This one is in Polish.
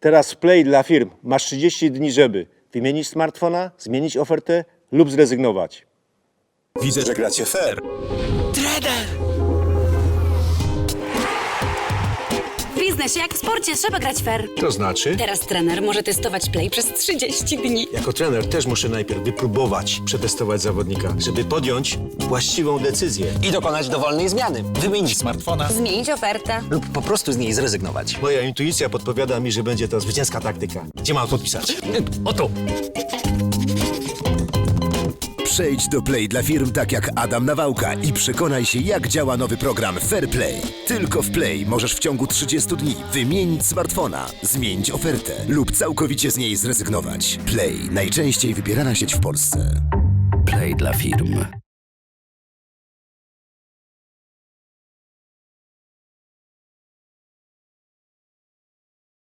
Teraz Play dla firm. Masz 30 dni, żeby wymienić smartfona, zmienić ofertę lub zrezygnować. Widzę, że gracie fair. Biznesie jak w sporcie trzeba grać fair. To znaczy? Teraz trener może testować play przez 30 dni. Jako trener też muszę najpierw wypróbować, przetestować zawodnika, żeby podjąć właściwą decyzję. I dokonać dowolnej zmiany. Wymienić Smartfona. Zmienić ofertę. lub po prostu z niej zrezygnować. Moja intuicja podpowiada mi, że będzie to zwycięska taktyka. Gdzie mam podpisać? Oto. Przejdź do Play dla firm tak jak Adam Nawałka i przekonaj się, jak działa nowy program Fair Play. Tylko w Play możesz w ciągu 30 dni wymienić smartfona, zmienić ofertę lub całkowicie z niej zrezygnować. Play najczęściej wybierana sieć w Polsce. Play dla firm.